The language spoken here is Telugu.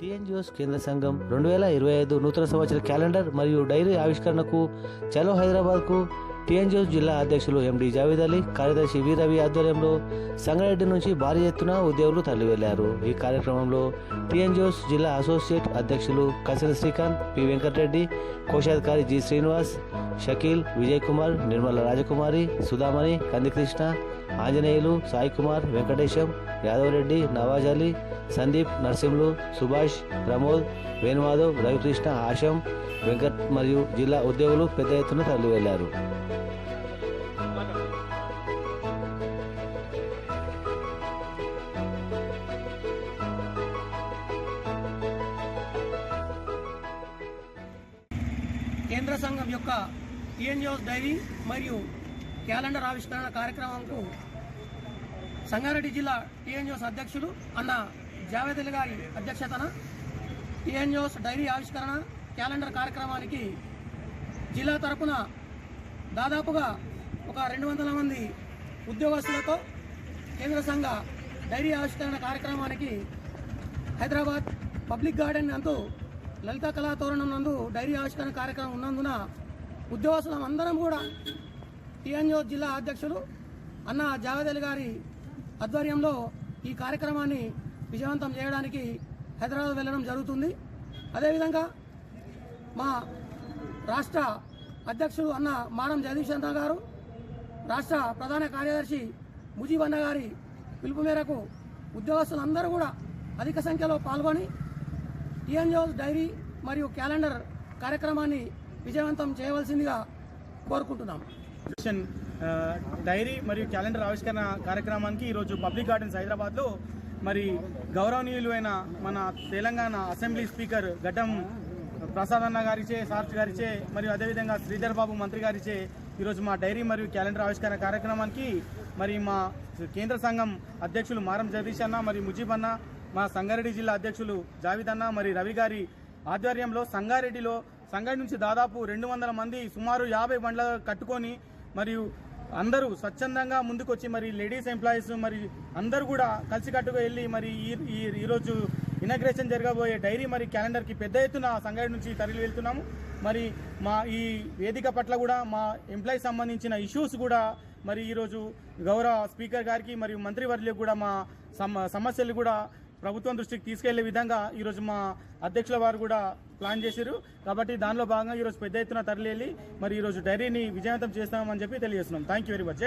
టీఎన్జిఓస్ కేంద్ర సంఘం రెండు వేల ఇరవై ఐదు నూతన సంవత్సర క్యాలెండర్ మరియు డైరీ ఆవిష్కరణకు చలో హైదరాబాద్కు టీఎన్జిఓస్ జిల్లా అధ్యక్షులు ఎండి జావేద్ అలీ కార్యదర్శి వి రవి ఆధ్వర్యంలో సంగారెడ్డి నుంచి భారీ ఎత్తున ఉద్యోగులు తరలివెళ్ళారు. ఈ కార్యక్రమంలో టీఎన్జిఓస్ జిల్లా అసోసియేట్ అధ్యక్షులు కసిన శ్రీకాంత్ పి వెంకటరెడ్డి కోశాధికారి జి శ్రీనివాస్ షకీల్ విజయ్ కుమార్ నిర్మల రాజకుమారి సుధామణి కందికృష్ణ ఆంజనేయులు సాయి కుమార్ వెంకటేశం యాదవరెడ్డి నవాజ్ అలీ సందీప్ నర్సింహులు సుభాష్ ప్రమోద్ వేణుమాధవ్ రవికృష్ణ ఆశం వెంకట్ మరియు జిల్లా ఉద్యోగులు పెద్ద ఎత్తున తరలివెళ్ళారు. కేంద్ర సంఘం యొక్క టీఎన్జిఓస్ డైరీ మరియు క్యాలెండర్ ఆవిష్కరణ కార్యక్రమంకు సంగారెడ్డి జిల్లా టీఎన్జిఓస్ అధ్యక్షుడు అన్న జావేద్ అలీ గారి అధ్యక్షతన టీఎన్జిఓస్ డైరీ ఆవిష్కరణ క్యాలెండర్ కార్యక్రమానికి జిల్లా తరపున దాదాపుగా ఒక రెండు వందల మంది ఉద్యోగస్తులతో కేంద్ర సంఘ డైరీ ఆవిష్కరణ కార్యక్రమానికి హైదరాబాద్ పబ్లిక్ గార్డెన్ నందు లలిత కళా తోరణం నందు డైరీ ఆవిష్కరణ కార్యక్రమం ఉన్నందున ఉద్యోగస్తులం అందరం కూడా టీఎన్జిఓ జిల్లా అధ్యక్షులు అన్న జావేద్ అలీ గారి ఆధ్వర్యంలో ఈ కార్యక్రమాన్ని విజయవంతం చేయడానికి హైదరాబాద్ వెళ్ళడం జరుగుతుంది. అదేవిధంగా మా రాష్ట్ర అధ్యక్షుడు అన్న మారం జగదీష్ చంద్ర గారు రాష్ట్ర ప్రధాన కార్యదర్శి ముజీబ్ అన్న గారి పిలుపు మేరకు ఉద్యోగస్తులందరూ కూడా అధిక సంఖ్యలో పాల్గొని టీఎన్జోస్ డైరీ మరియు క్యాలెండర్ కార్యక్రమాన్ని విజయవంతం చేయవలసిందిగా కోరుకుంటున్నాం. డైరీ మరియు క్యాలెండర్ ఆవిష్కరణ కార్యక్రమానికి ఈరోజు పబ్లిక్ గార్డెన్స్ హైదరాబాద్లో మరి గౌరవనీయులు అయిన మన తెలంగాణ అసెంబ్లీ స్పీకర్ గడ్డం ప్రసాద్ అన్న గారిచే సార్చ్ గారిచే మరియు అదేవిధంగా శ్రీధర్ బాబు మంత్రి గారిచే ఈరోజు మా డైరీ మరియు క్యాలెండర్ ఆవిష్కరణ కార్యక్రమానికి మరి మా కేంద్ర సంఘం అధ్యక్షులు మారం జగదీష్ అన్న మరియు ముజీబ్ అన్న మా సంగారెడ్డి జిల్లా అధ్యక్షులు జావిద్ అన్న మరి రవి గారి ఆధ్వర్యంలో సంగారెడ్డిలో సంగారెడ్డి నుంచి దాదాపు రెండు వందల మంది సుమారు యాభై బండ్ల కట్టుకొని మరియు అందరూ స్వచ్ఛందంగా ముందుకొచ్చి మరి లేడీస్ ఎంప్లాయీస్ మరి అందరూ కూడా కలిసికట్టుగా వెళ్ళి మరి ఈ ఈరోజు ఇనాగ్రేషన్ జరగబోయే డైరీ మరి క్యాలెండర్కి పెద్ద ఎత్తున సంగారెడ్డి నుంచి తరలి వెళ్తున్నాము. మరి మా ఈ వేదిక పట్ల కూడా మా ఎంప్లాయీస్ సంబంధించిన ఇష్యూస్ కూడా మరి ఈరోజు గౌరవ స్పీకర్ గారికి మరియు మంత్రివర్యులకు కూడా మా సమ సమస్యలు కూడా ప్రభుత్వం దృష్టికి తీసుకెళ్ళే విధంగా ఈరోజు మా అధ్యక్షుల వారు కూడా ప్లాన్ చేశారు. కాబట్టి దానిలో భాగంగా ఈరోజు పెద్ద ఎత్తున తరలి వెళ్ళి మరి ఈరోజు డైరీని విజయవంతం చేస్తామని చెప్పి తెలియజేస్తున్నాం. Thank you very much